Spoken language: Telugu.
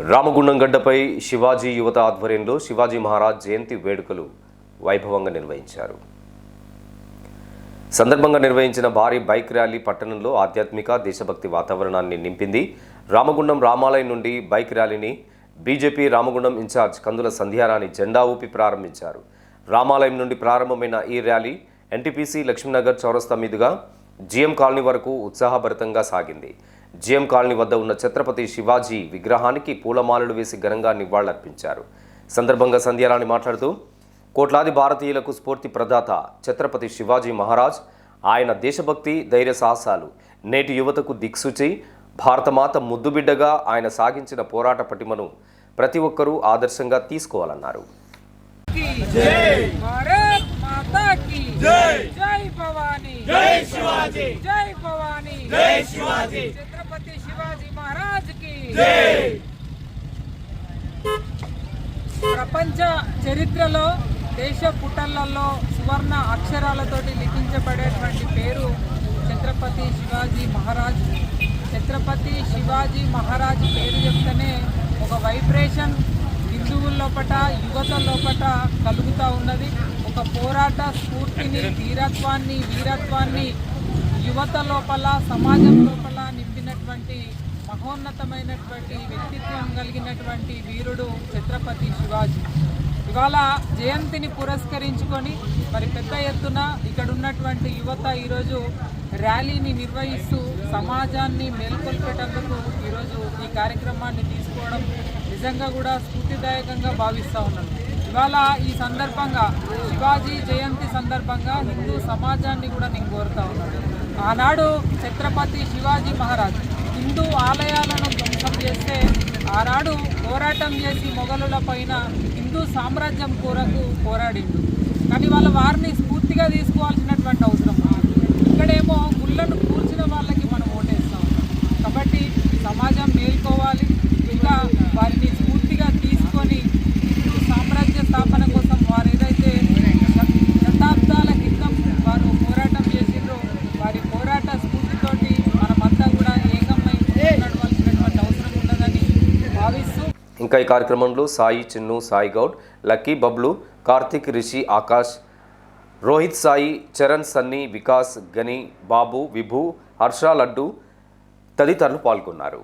రామగుండం గడ్డపై శివాజీ యువత ఆధ్వర్యంలో శివాజీ మహారాజ్ జయంతి వేడుకలు వైభవంగా నిర్వహించారు. సందర్భంగా నిర్వహించిన భారీ బైక్ ర్యాలీ పట్టణంలో ఆధ్యాత్మిక దేశభక్తి వాతావరణాన్ని నింపింది రామగుండం రామాలయం నుండి బైక్ ర్యాలీని BJP Ramagundam in charge Kandula Sandhyarani జెండా ఊపి ప్రారంభించారు. రామాలయం నుండి ప్రారంభమైన ఈ ర్యాలీ ఎన్టీపీసీ లక్ష్మీనగర్ చౌరస్తా మీదుగా జిఎం కాలనీ వరకు ఉత్సాహభరితంగా సాగింది. జిఎం కాలనీ వద్ద ఉన్న ఛత్రపతి శివాజీ విగ్రహానికి పూలమాలలు వేసి ఘనంగా నివాళులర్పించారు. సందర్భంగా సంధ్యారాణి మాట్లాడుతూ కోట్లాది భారతీయులకు స్ఫూర్తి ప్రదాత ఛత్రపతి శివాజీ మహారాజ్ ఆయన దేశభక్తి ధైర్య సాహసాలు నేటి యువతకు దిక్సూచి భారతమాత ముద్దుబిడ్డగా ఆయన సాగించిన పోరాట పటిమను ప్రతి ఒక్కరూ ఆదర్శంగా తీసుకోవాలన్నారు. జై! భవానీ! జై శివాజీ! జై భవానీ! జై శివాజీ! जय शिवाजी जय भवानी जय शिवाजी छत्रपति शिवाजी महाराज की जय ప్రపంచ చరిత్రలో దేశ పుటలలో సువర్ణ అక్షరాలతోటి లిఖించబడేటువంటి పేరు ఛత్రపతి శివాజీ మహారాజ్ ఛత్రపతి శివాజీ మహారాజ్ పేరు చెప్తేనే ఒక వైబ్రేషన్ హిందువుల లోపట యువత లోపట కలుగుతూ ఉన్నది ఒక పోరాట స్ఫూర్తిని ధీరత్వాన్ని వీరత్వాన్ని యువత లోపల సమాజం లోపల నింపినటువంటి మహోన్నతమైనటువంటి వ్యక్తిత్వం కలిగినటువంటి వీరుడు ఛత్రపతి శివాజీ. ఇవాళ జయంతిని పురస్కరించుకొని మరి పెద్ద ఎత్తున ఇక్కడ ఉన్నటువంటి యువత ఈరోజు ర్యాలీని నిర్వహిస్తూ సమాజాన్ని మేల్కొల్పేటందుకు ఈరోజు ఈ కార్యక్రమాన్ని తీసుకోవడం నిజంగా కూడా స్ఫూర్తిదాయకంగా భావిస్తూ ఉన్నాను. ఇవాళ ఈ సందర్భంగా శివాజీ జయంతి సందర్భంగా హిందూ సమాజాన్ని కూడా నేను కోరుతా ఉన్నాను ఆనాడు ఛత్రపతి శివాజీ మహారాజ్ హిందూ ఆలయాలను ధ్వంసం చేస్తే ఆనాడు పోరాటం చేసి మొఘలుల పైన హిందూ సామ్రాజ్యం కొరకు పోరాడిండు. కానీ వాళ్ళ వారిని స్ఫూర్తిగా తీసుకోవాల్సినటువంటి అవసరం ఇంకా ఈ కార్యక్రమంలో సాయి చిన్ను సాయి గౌడ్ లక్కీ బబ్లు కార్తిక్ రిషి ఆకాష్ రోహిత్ సాయి చరణ్ సన్నీ వికాస్ గని బాబు విభు హర్ష లడ్డు తదితరులు పాల్గొన్నారు.